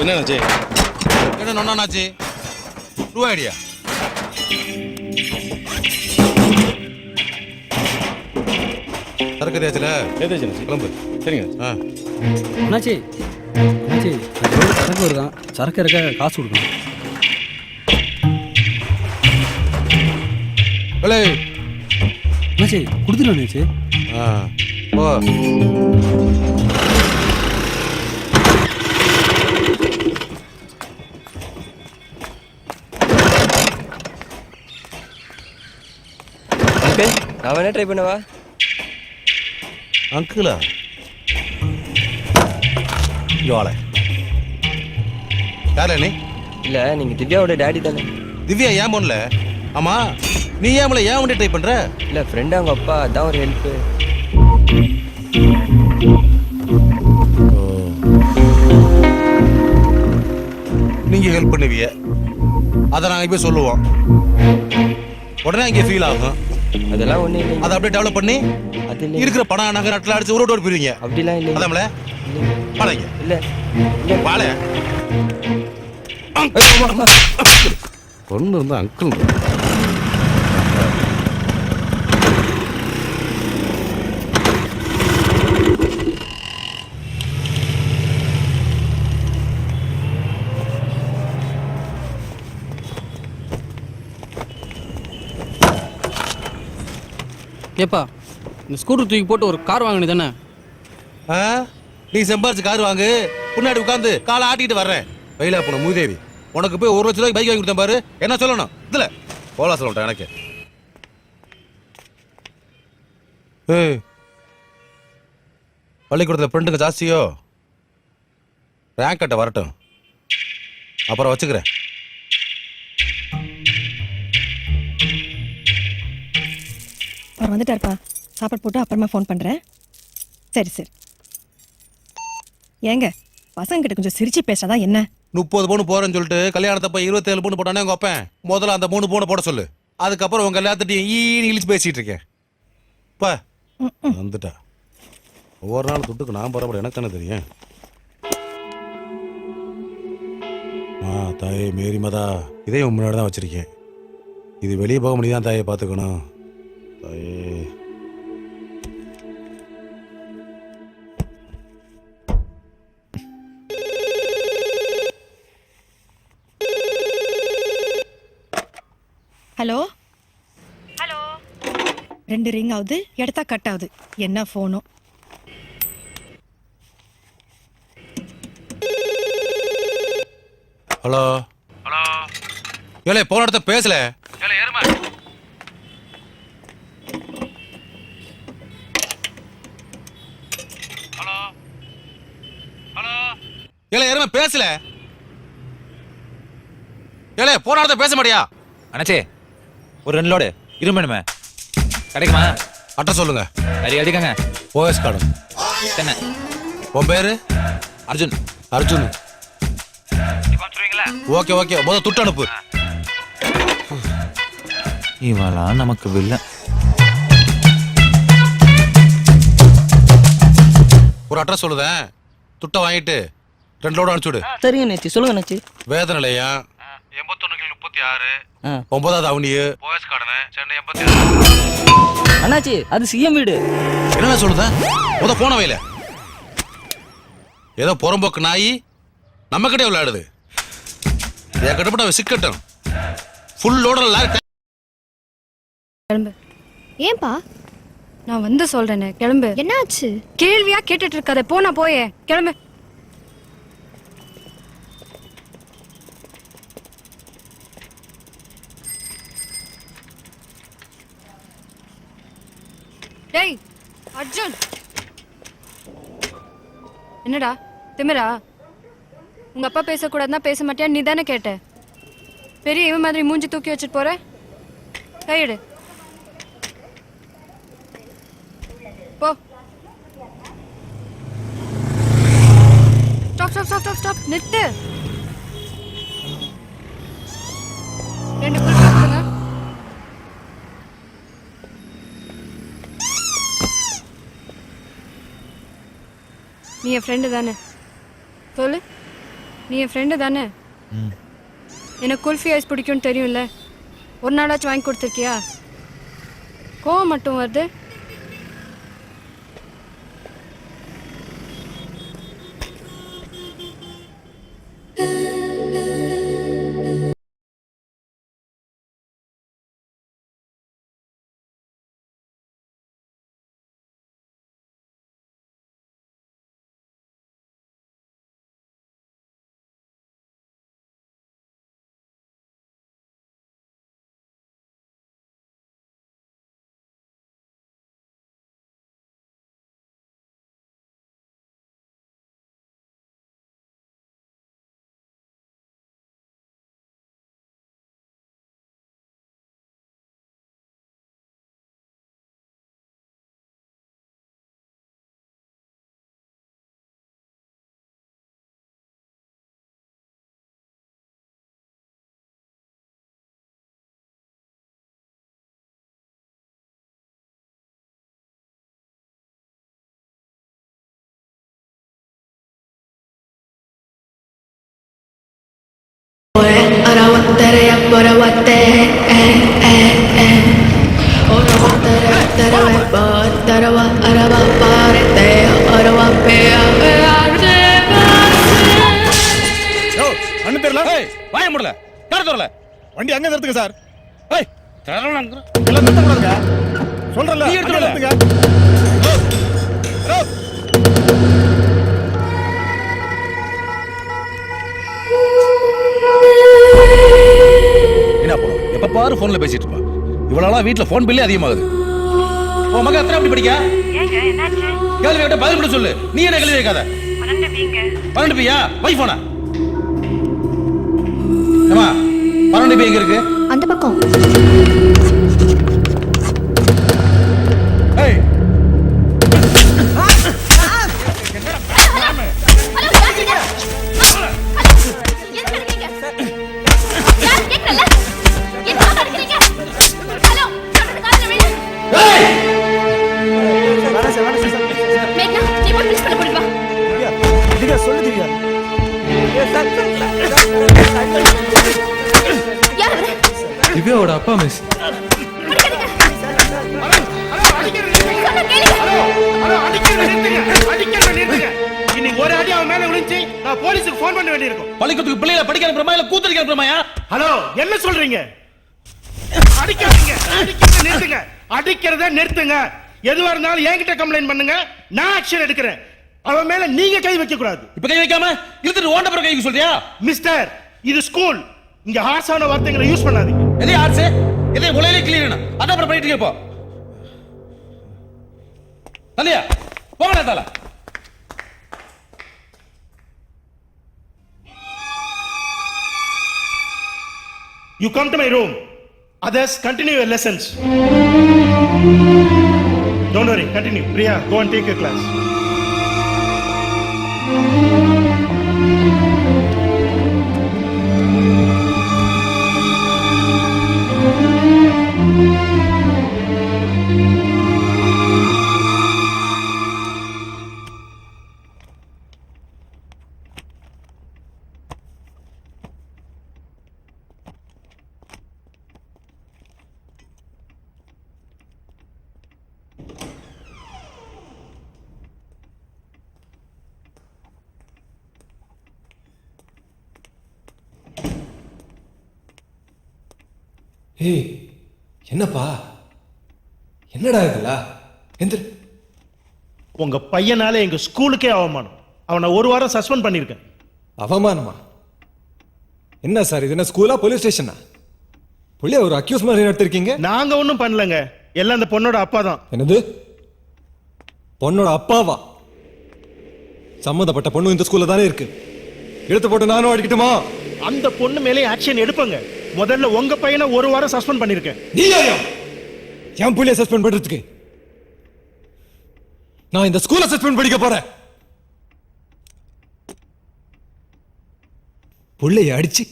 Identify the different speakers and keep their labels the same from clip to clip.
Speaker 1: அண்ணாச்சி
Speaker 2: என்ன
Speaker 1: நொண்ணாச்சு ரூபா ஐடியா சரக்கு தேய்ச்சல
Speaker 2: அண்ணாச்சி
Speaker 1: கிளம்பு
Speaker 2: சரிங்க.
Speaker 1: ஆ.
Speaker 3: அண்ணாச்சி அண்ணாச்சி சரக்கு வருதான் சரக்கு இருக்க காசு கொடுக்கணும்.
Speaker 1: விலை.
Speaker 3: அண்ணாச்சி கொடுத்துரு அண்ணாச்சி
Speaker 1: ஆ. போ.
Speaker 4: வேணா ட்ரை பண்ணவா?
Speaker 1: அங்கிளா? வாழ யார நீ?
Speaker 4: இல்லை நீங்கள் திவ்யாவோட டேடி தானே.
Speaker 1: திவ்யா ஏன் போன்ல ஆமா நீ ஏன் அவளை ஏன் வந்து ட்ரை பண்ற?
Speaker 4: இல்லை ஃப்ரெண்டு அவங்க அப்பா அதான் ஒரு ஹெல்ப்பு
Speaker 1: நீங்க ஹெல்ப் பண்ணுவீங்க. அதை நாங்க போய் சொல்லுவோம். உடனே இங்க ஃபீல் ஆகும்.
Speaker 4: அதெல்லாம் ஒன்றும் இல்லைங்க.
Speaker 1: அதை அப்படியே டெவலப் பண்ணி
Speaker 4: அது இல்லை
Speaker 1: இருக்கிற பணம் நகை நட்டில் அடிச்சு ஒரு ஓட்டு போயிருவீங்க.
Speaker 4: அப்படிலாம் இல்லைங்க.
Speaker 1: அதாமல? பாளைங்க
Speaker 4: இல்லை.
Speaker 1: பாள பொண்ணு வந்து அங்கிள்.
Speaker 3: ஏப்பா இந்த ஸ்கூட்டர் தூக்கி போட்டு ஒரு கார் வாங்கினது தானே?
Speaker 1: ஆ? நீ சம்பாரிச்சு கார் வாங்கு. பின்னாடி உட்காந்து காலை ஆட்டிட்டு வர்றேன். வெயிலா போன மூதேவி. உனக்கு போய் ஒரு லட்ச ரூபாய்க்கு பைக் வாங்கி கொடுத்தேன் பாரு. என்ன சொல்லணும்? இதுல. போலா சொல்லட்டேன் எனக்கு. ஏய். பள்ளிக்கூடத்தில் ஃப்ரெண்டுங்க ஜாஸ்தியோ? ரேங்க் கட்ட வரட்டும். அப்புறம் வச்சுக்கிறேன்.
Speaker 5: அவர் வந்துட்டாருப்பா. சாப்பாடு போட்டு அப்புறமா ஃபோன் பண்ணுறேன் சரி சரி. ஏங்க பசங்க கிட்ட கொஞ்சம் சிரிச்சு பேசுறதா என்ன?
Speaker 1: முப்பது பவுன் போறேன்னு சொல்லிட்டு கல்யாணத்தப்ப இருபத்தேழு பவுன் போட்டானே உங்க அப்பன். முதல்ல அந்த மூணு பவுனை போட சொல்லு. அதுக்கப்புறம் உங்க எல்லாத்திட்டையும் ஈன்னு இழிச்சு பேசிட்டு இருக்கேன். பா. வந்துட்டா. ஒவ்வொரு நாள் துட்டுக்கு நான் பரவாயில்ல எனக்கு தானே தெரியும். ஆ தாயே மேரி மதா. இதே முன்னாடி தான் வச்சிருக்கேன். இது வெளியே போக முடியுதான் தாயை பார்த்துக்கணும். தாயே
Speaker 5: ஹலோ? ஹலோ? ரெண்டு ரிங் ஆகுது எடுத்தா கட் ஆகுது என்ன ஃபோனும்
Speaker 1: ஹலோ? ஹலோ? ஏலே போன இடத்த பேசல ஏலே ஏறுமா ஹலோ ஹலோ ஏலே ஏறுமா பேசல. ஏலே போன இடத்த பேச மாட்டியா?
Speaker 6: அண்ணாச்சே ஒரு ரெண்டு லோடு இரும்பணுமே கிடைக்குமா?
Speaker 1: அட்ரஸ் சொல்லுங்க.
Speaker 6: நிறைய அதிகங்க
Speaker 1: ஓஎஸ் கார்டு.
Speaker 6: என்ன?
Speaker 1: உன் பேரு?
Speaker 6: அர்ஜுன்.
Speaker 1: அர்ஜுன். Okay okay. முத துட்டு அனுப்பு.
Speaker 6: இவெல்லாம் நமக்கு வில்ல.
Speaker 1: ஒரு அட்ரஸ் சொல்லுதேன். துட்டை வாங்கிட்டு. ரெண்டு லோடு அனுப்பிச்சுடு
Speaker 7: சரிங்க நேச்சி சொல்லுங்க நேச்சி
Speaker 1: வேத நிலையம் எண்பத்தொன்னு முப்பத்தி ஆறு ஒன்பதாவது அவனியு. ஓஎஸ் கார்டனு சென்னை எண்பத்தி
Speaker 7: அண்ணாச்சி அது சிஎம் வீடு.
Speaker 1: என்ன சொல்லுத? முத போன வயல ஏதோ புறம்போக்கு நாய் நம்ம கிட்டே விளையாடுது. என் கிட்டப்பட்ட சிக்கட்டும். ஃபுல் லோட லாரி
Speaker 8: கிளம்பு.
Speaker 9: ஏன்பா?
Speaker 8: நான் வந்து சொல்றேனே கிளம்பு.
Speaker 9: என்னாச்சு?
Speaker 8: கேள்வியா கேட்டுட்டு இருக்காத போனா போயே கிளம்பு. அர்ஜுன்! என்னடா? திமிரா? உங்க அப்பா பேசக்கூடாதுன்னா பேச மாட்டியா நீ தானே கேட்ட. பெரிய இவன் மாதிரி மூஞ்சி தூக்கி வச்சுட்டு போற? கையெடு. போ. Stop stop stop stop stop. நிறுத்து. நீ என் ஃப்ரெண்டு தானே?
Speaker 10: சொல்லு. நீ என் ஃப்ரெண்டு தானே? எனக்கு குல்ஃபி ஐஸ் பிடிக்கும்னு தெரியும்ல. ஒரு நாளாச்சும் வாங்கி கொடுத்துருக்கியா? கோவம் மட்டும் வருது.
Speaker 1: வாய முடியல கார தரல
Speaker 2: வண்டி அங்க நிறுத்துங்க சார்?
Speaker 1: ஏய் தரலாம்
Speaker 2: எல்லாம் நிறுத்த கூடாதுங்க சொல்றல
Speaker 1: நீ வரல.
Speaker 2: நிறுத்துங்க.
Speaker 1: போறோம் எப்ப பாரு போன்ல பேசிட்டு இருப்பா. இவ்வளவு வீட்ல போன் பில்லே அதிகமாகுது. உன் மகன் எத்தனை அப்படி படிக்க? கேள்வி கேட்ட பதில் மட்டும் சொல்லு. நீ என்ன கேள்வி கேட்காத? பன்னெண்டு பியா வை போனா ஏமா பன்னெண்டு பி எங்க இருக்கு?
Speaker 9: அந்த பக்கம்.
Speaker 6: திவ்யாவோட அப்பா மிஸ்
Speaker 11: இன்னைக்கு ஒரு அடி அவன் மேல விழுந்துச்சு நான் போலீஸுக்கு ஃபோன் பண்ண வேண்டியிருக்கும்
Speaker 1: பள்ளிக்கூடத்துக்கு பிள்ளைகளை படிக்க அனுப்புறமா இல்ல அனுப்புறமாயா
Speaker 11: ஹலோ என்ன சொல்றீங்க? அடிக்காதீங்க அடிக்கிறத நிறுத்துங்க. அடிக்கிறத நிறுத்துங்க. எதுவா இருந்தாலும் என்கிட்ட கம்ப்ளைண்ட் பண்ணுங்க. நான் ஆக்ஷன் எடுக்கிறேன். அவன் மேல நீங்க கை வைக்க கூடாது
Speaker 1: இப்ப கை வைக்காம இழுத்துட்டு ஓட்ட பிறகு கைக்கு சொல்றியா?
Speaker 11: மிஸ்டர் இது ஸ்கூல் இங்க ஹார்ஸான வார்த்தைகளை யூஸ் பண்ணாதீங்க.
Speaker 1: எதே ஆர்ட்ஸ் எதே உலையிலே கிளீன் அதான் அப்புறம் பண்ணிட்டு இருக்க இப்போ தலியா போங்கடா தல
Speaker 11: you come to my room others continue your lessons don't worry continue Priya go and take your class
Speaker 12: ஏய் என்னப்பா? என்னடா இதெல்லாம் எந்திர.
Speaker 11: உங்க பையனால எங்க ஸ்கூலுக்கே அவமானம். அவனை ஒரு வாரம் சஸ்பெண்ட் பண்ணிருக்கேன்.
Speaker 12: அவமானமா? என்ன சார் இது என்ன ஸ்கூலா போலீஸ் ஸ்டேஷனா? புள்ளைய ஒரு அக்யூஸ் மாதிரி எடுத்திருக்கீங்க
Speaker 11: நாங்க ஒன்றும் பண்ணலங்க. எல்லாம் அந்த பொண்ணோட அப்பா தான்
Speaker 12: என்னது? பொண்ணோட அப்பாவா? சம்மந்தப்பட்ட பொண்ணு இந்த ஸ்கூல்ல தானே இருக்கு. எடுத்து போட்டு நானும் அடிக்கட்டுமா?
Speaker 11: அந்த பொண்ணு மேலே ஆக்ஷன் எடுப்பங்க. முதல்ல உங்க பையனை ஒரு வாரம் சஸ்பெண்ட் பண்ணிருக்கேன்.
Speaker 12: நீ என் புள்ளைய சஸ்பெண்ட் பண்றதுக்கு. நான் இந்த ஸ்கூல்ல சஸ்பெண்ட் படிக்க போறேன். புள்ளைய அடிச்சு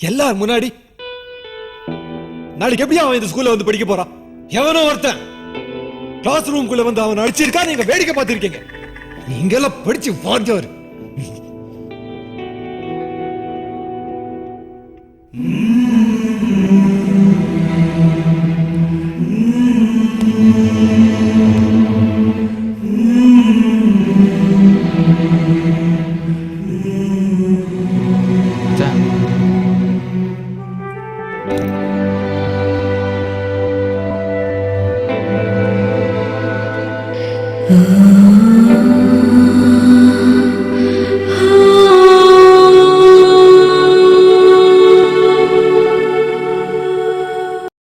Speaker 12: எல்லா முன்னாடி நாளைக்கு எப்படி அவன் இந்த ஸ்கூல்ல வந்து படிக்க போறான்? எவனோ ஒருத்தன் கிளாஸ் ரூம்குள்ள வந்து அவன் அடிச்சிருக்கா? நீங்க வேடிக்கை பார்த்திருக்கீங்க. நீங்க எல்லாம் படிச்சு வாஞ்சவர்